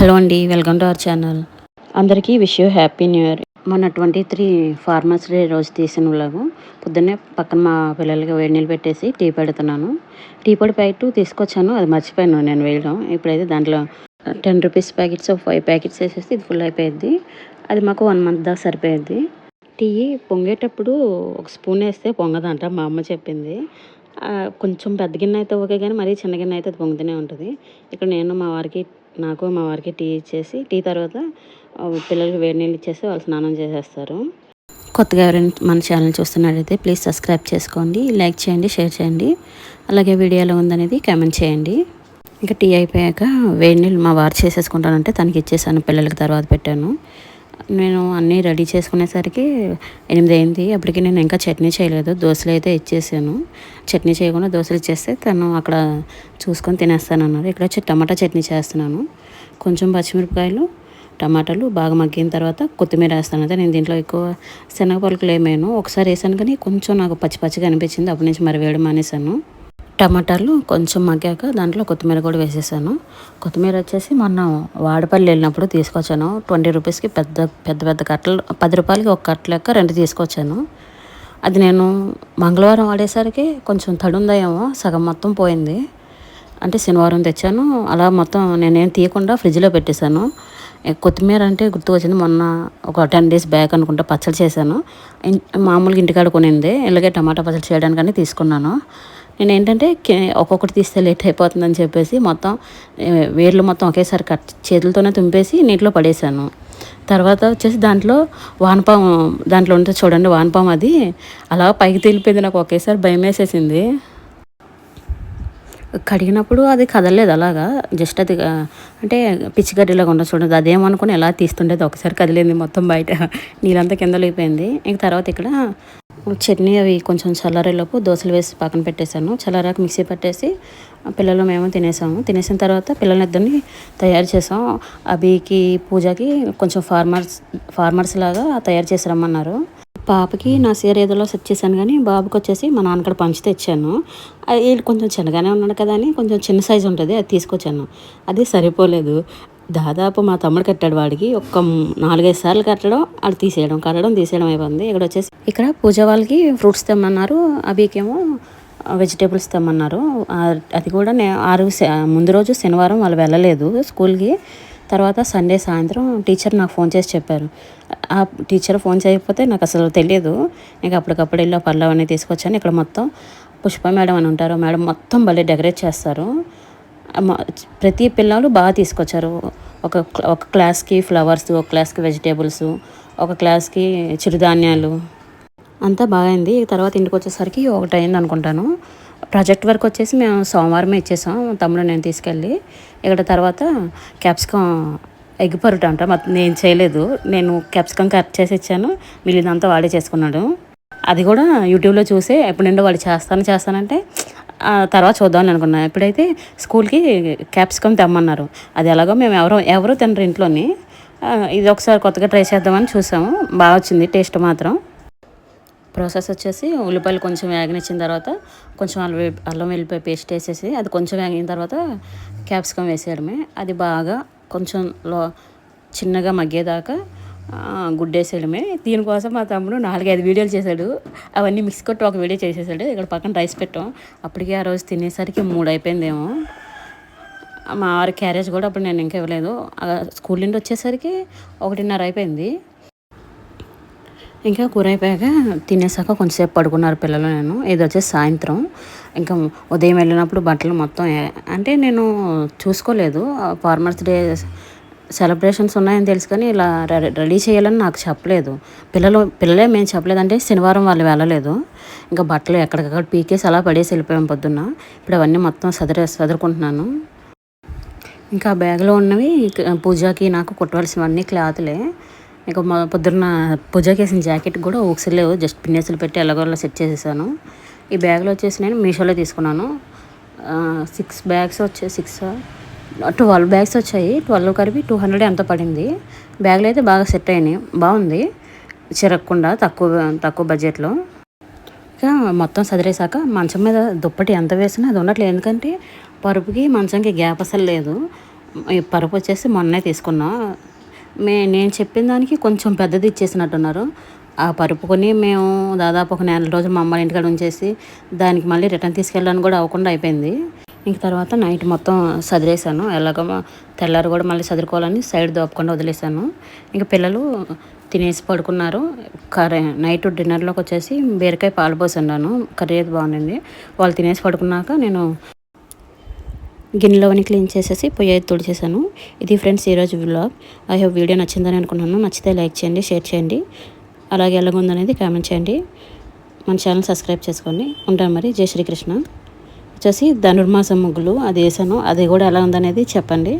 Hello అండి welcome to our channel. అందరికీ wish you happy new year. మొన్న twenty three farmers day రోజు తీసిన వ్లాగు పొద్దున్నే పక్కన మా పిల్లలకి వేడి నీళ్ళు పెట్టేసి టీ పెడుతున్నాను. టీ పొడి ప్యాకెట్ తీసుకొచ్చాను అది మర్చిపోయాను నేను వేయడం. ఇప్పుడైతే దాంట్లో ten rupees packets five packets వేసేసి ఇది ఫుల్ అయిపోయింది అది మాకు వన్ మంత్ దాకా సరిపోయింది టీ పొంగేటప్పుడు ఒక స్పూన్ వేస్తే పొంగదంట మా అమ్మ చెప్పింది. కొంచెం పెద్ద గిన్నె అయితే ఓకే కానీ మరీ చిన్న గిన్నె అయితే అది పొంగుతూనే ఉంటుంది. ఇక్కడ నేను మా వారికి నాకు మా వారికి టీ ఇచ్చేసి టీ తర్వాత పిల్లలకి వేడి నీళ్ళు ఇచ్చేసి వాళ్ళు స్నానం చేసేస్తారు. కొత్తగా ఎవరైనా మన ఛానల్ చూస్తున్నట్టయితే ప్లీజ్ సబ్స్క్రైబ్ చేసుకోండి లైక్ చేయండి షేర్ చేయండి. అలాగే వీడియోలో ఉందనేది కామెంట్ చేయండి. ఇంకా టీ అయిపోయాక వేడి నీళ్ళు మా వారు చేసేసుకుంటానంటే తనకి ఇచ్చేసాను పిల్లలకి తర్వాత పెట్టాను. నేను అన్నీ రెడీ చేసుకునేసరికి ఎనిమిది అయింది. అప్పటికి నేను ఇంకా చట్నీ చేయలేదు. దోశలు అయితే ఇచ్చేసాను. చట్నీ చేయకుండా దోశలు ఇచ్చేస్తే తను అక్కడ చూసుకొని తినేస్తాను అన్నారు ఇక్కడ టమాటా చట్నీ చేస్తున్నాను. కొంచెం పచ్చిమిరపకాయలు టమాటాలు బాగా మగ్గిన తర్వాత కొత్తిమీర వేస్తాను. అదే నేను దీంట్లో ఎక్కువ శనగ పలుకులు ఏమేను ఒకసారి వేసాను కానీ కొంచెం నాకు పచ్చి పచ్చిగా అనిపించింది. అప్పటి నుంచి మరి వేయడం మానేశాను. టమాటాలు కొంచెం మగ్గాక దాంట్లో కొత్తిమీర కూడా వేసేసాను. కొత్తిమీర వచ్చేసి మొన్న వాడపల్లి వెళ్ళినప్పుడు తీసుకొచ్చాను. ట్వంటీ రూపీస్కి పెద్ద పెద్ద పెద్ద కట్టలు పది రూపాయలకి ఒక కట్ట లెక్క రెండు తీసుకొచ్చాను. అది నేను మంగళవారం వాడేసరికి కొంచెం తడుందేమో సగం మొత్తం పోయింది. అంటే శనివారం తెచ్చాను. అలా మొత్తం నేనేం తీయకుండా ఫ్రిడ్జ్లో పెట్టేశాను. కొత్తిమీర అంటే గుర్తు వచ్చింది మొన్న ఒక టెన్ డేస్ బ్యాక్ అనుకుంటా పచ్చడి చేశాను. మామూలుగా ఇంటికాడ కొనింది. ఇలాగే టమాటా పచ్చడి చేయడానికని తీసుకున్నాను. నేను ఏంటంటే ఒక్కొక్కటి తీస్తే లేట్ అయిపోతుందని చెప్పేసి మొత్తం వేర్లు మొత్తం ఒకేసారి కట్ చేతులతోనే తుంపేసి నీటిలో పడేశాను. తర్వాత వచ్చేసి దాంట్లో వానపాము దాంట్లో ఉంటే చూడండి వానపాము అది అలా పైకి తేలిపోయింది నాకు ఒకేసారి భయం వేసేసింది. కడిగినప్పుడు అది కదలలేదు అలాగా జస్ట్ అది అంటే పిచ్చిగడ్డిలాగా ఉండదు చూడండి అదేమనుకుని ఎలా తీస్తుండేది ఒకసారి కదిలింది మొత్తం బయట నీళ్ళంతా కింద లేకపోయింది ఇంక తర్వాత ఇక్కడ చట్నీ అవి కొంచెం చల్లారేలోపు దోశలు వేసి పక్కన పెట్టేశాను. చల్లారాక మిక్సీ పట్టేసి పిల్లలు మేము తినేసాము. తినేసిన తర్వాత పిల్లలిద్దరిని తయారు చేసాం. అభికి పూజకి కొంచెం ఫార్మర్స్ ఫార్మర్స్ లాగా తయారు చేసి రమ్మన్నారు. పాపకి నా సీర ఏదోలో సెట్ చేశాను కానీ బాబుకి వచ్చేసి మా నాన్నక్కడ పంచి తెచ్చాను. అది వీళ్ళు కొంచెం చిన్నగానే ఉన్నాడు కదా అని కొంచెం చిన్న సైజు ఉంటుంది అది తీసుకొచ్చాను. అది సరిపోలేదు. దాదాపు మా తమ్ముడు కట్టాడు వాడికి. ఒక్క నాలుగైదు సార్లు కట్టడం అది తీసేయడం కట్టడం తీసేయడం అయిపోయింది. ఇక్కడ వచ్చేసి ఇక్కడ పూజ వాళ్ళకి ఫ్రూట్స్ తెమ్మన్నారు అవికేమో వెజిటేబుల్స్ తెమ్మన్నారు. అది కూడా నే ఆరు ముందు రోజు శనివారం వాళ్ళు వెళ్ళలేదు స్కూల్కి. తర్వాత సండే సాయంత్రం టీచర్ నాకు ఫోన్ చేసి చెప్పారు. ఆ టీచర్ ఫోన్ చేయకపోతే నాకు అసలు తెలియదు. నేను అప్పటికప్పుడు వెళ్ళి ఆ తీసుకొచ్చాను. ఇక్కడ మొత్తం పుష్ప మేడం అని ఉంటారు. మేడం మొత్తం భలే డెకరేట్ చేస్తారు. ప్రతి పిల్లలు బాగా తీసుకొచ్చారు. ఒక ఒక క్లాస్కి ఫ్లవర్స్ ఒక క్లాస్కి వెజిటేబుల్స్ ఒక క్లాస్కి చిరుధాన్యాలు. అంతా బాగైంది. తర్వాత ఇంటికి వచ్చేసరికి ఒకటి అయింది అనుకుంటాను. ప్రాజెక్ట్ వర్క్ వచ్చేసి మేము సోమవారమే ఇచ్చేసాం. తమ్ముడు నేను తీసుకెళ్ళి ఇక్కడ తర్వాత క్యాప్సికం ఎగ్ పరుట అంట. నేను చేయలేదు. నేను క్యాప్సికం కట్ చేసి ఇచ్చాను. మిగిలినంతా వాడే చేసుకున్నాడు. అది కూడా యూట్యూబ్లో చూసే ఎప్పుడు నుండో వాడు చేస్తాను చేస్తానంటే తర్వాత చూద్దామని అనుకున్నాను ఇప్పుడైతే స్కూల్కి క్యాప్సికమ్ తెమ్మన్నారు. అది ఎలాగో మేము ఎవరో ఎవరు తినరు ఇంట్లోని. ఇది ఒకసారి కొత్తగా ట్రై చేద్దామని చూసాము. బాగా వచ్చింది టేస్ట్ మాత్రం. ప్రాసెస్ వచ్చేసి ఉల్లిపాయలు కొంచెం వేగనిచ్చిన తర్వాత కొంచెం అల్లం అల్లం వెల్లిపాయ పేస్ట్ వేసేసి అది కొంచెం వేగిన తర్వాత క్యాప్సికమ్ వేసేయడమే. అది బాగా కొంచెం లో చిన్నగా మగ్గేదాకా ఆ, గుడ్డేసేయడమే. దీనికోసం మా తమ్ముడు నాలుగైదు వీడియోలు చేశాడు. అవన్నీ మిక్స్ కొట్టి ఒక వీడియో చేసేసాడు. ఇక్కడ పక్కన రైస్ పెట్టాం. అప్పటికే ఆ రోజు తినేసరికి మూడు అయిపోయిందేమో. మా ఆరు క్యారేజ్ కూడా అప్పుడు నేను ఇంకా ఇవ్వలేదు. స్కూల్ నుండి వచ్చేసరికి ఒకటిన్నర అయిపోయింది. ఇంకా కూర అయిపోయాక తినేసాక కొంచెంసేపు పడుకున్నారు పిల్లలు నేను. ఇది వచ్చేసి సాయంత్రం. ఇంకా ఉదయం వెళ్ళినప్పుడు బట్టలు మొత్తం అంటే నేను చూసుకోలేదు. ఫార్మర్స్ డే సెలబ్రేషన్స్ ఉన్నాయని తెలుసు కానీ ఇలా రెడీ చేయాలని నాకు చెప్పలేదు. పిల్లలు పిల్లలే మేము చెప్పలేదంటే శనివారం వాళ్ళు వెళ్ళలేదు. ఇంకా బట్టలు ఎక్కడికక్కడ పీకేసి అలా పడేసి వెళ్ళిపోయాం పొద్దున్న. ఇప్పుడు అవన్నీ మొత్తం సదరే సదురుకుంటున్నాను. ఇంకా బ్యాగ్లో ఉన్నవి పూజాకి పూజకి నాకు కుట్టవలసినవన్నీ క్లాత్లే. ఇంకా మా పొద్దున్న పూజకి వేసిన జాకెట్ కూడా ఊక్సలేవు జస్ట్ పిన్నేసులు పెట్టి ఎలాగోలా సెట్ చేసేసాను. ఈ బ్యాగ్లో వచ్చేసి నేను మీషోలో తీసుకున్నాను. సిక్స్ బ్యాగ్స్ వచ్చే సిక్స్? ట్వెల్వ్ బ్యాగ్స్ వచ్చాయి. ట్వెల్వ్ కలిపి టూ హండ్రెడ్ ఎంత పడింది? బ్యాగ్లు అయితే బాగా సెట్ అయినాయి. బాగుంది. చిరగకుండా తక్కువ తక్కువ బడ్జెట్లో. ఇక మొత్తం సదిరేశాక మంచం మీద దుప్పటి ఎంత వేసినా అది ఉండట్లేదు. ఎందుకంటే పరుపుకి మంచంకి గ్యాప్ అసలు లేదు. పరుపు వచ్చేసి మొన్నే తీసుకున్నా. మే నేను చెప్పిన దానికి కొంచెం పెద్దది ఇచ్చేసినట్టున్నారు. ఆ పరుపు కొని మేము దాదాపు ఒక నెల రోజులు మమ్మల్ని ఇంటికాడ ఉంచేసి దానికి మళ్ళీ రిటర్న్ తీసుకెళ్ళడానికి కూడా అవ్వకుండా అయిపోయింది. ఇంక తర్వాత నైట్ మొత్తం సదిరేసాను ఎలాగో తెల్లారు తెల్లారి కూడా మళ్ళీ చదువుకోవాలని సైడ్ దోపకుండా వదిలేసాను ఇంక పిల్లలు తినేసి పడుకున్నారు. కర్రీ నైట్ డిన్నర్లోకి వచ్చేసి బీరకాయ పాలు పోసన్నాను. కర్రీ అయితే బాగుండింది. వాళ్ళు తినేసి పడుకున్నాక నేను గిన్నెలోని క్లీన్ చేసేసి పొయ్యి అయితే తుడిచేసాను ఇది ఫ్రెండ్స్ ఈరోజు వ్లాగ్. ఐ హోప్ వీడియో నచ్చిందని అనుకున్నాను నచ్చితే లైక్ చేయండి షేర్ చేయండి. అలాగే ఎలాగుందనేది కామెంట్ చేయండి. మన ఛానల్ సబ్స్క్రైబ్ చేసుకోండి. ఉంటాను మరి. జై శ్రీకృష్ణ. వచ్చేసి ధనుర్మాసం ముగ్గులు అది వేసాను అది కూడా ఎలా ఉందనేది చెప్పండి.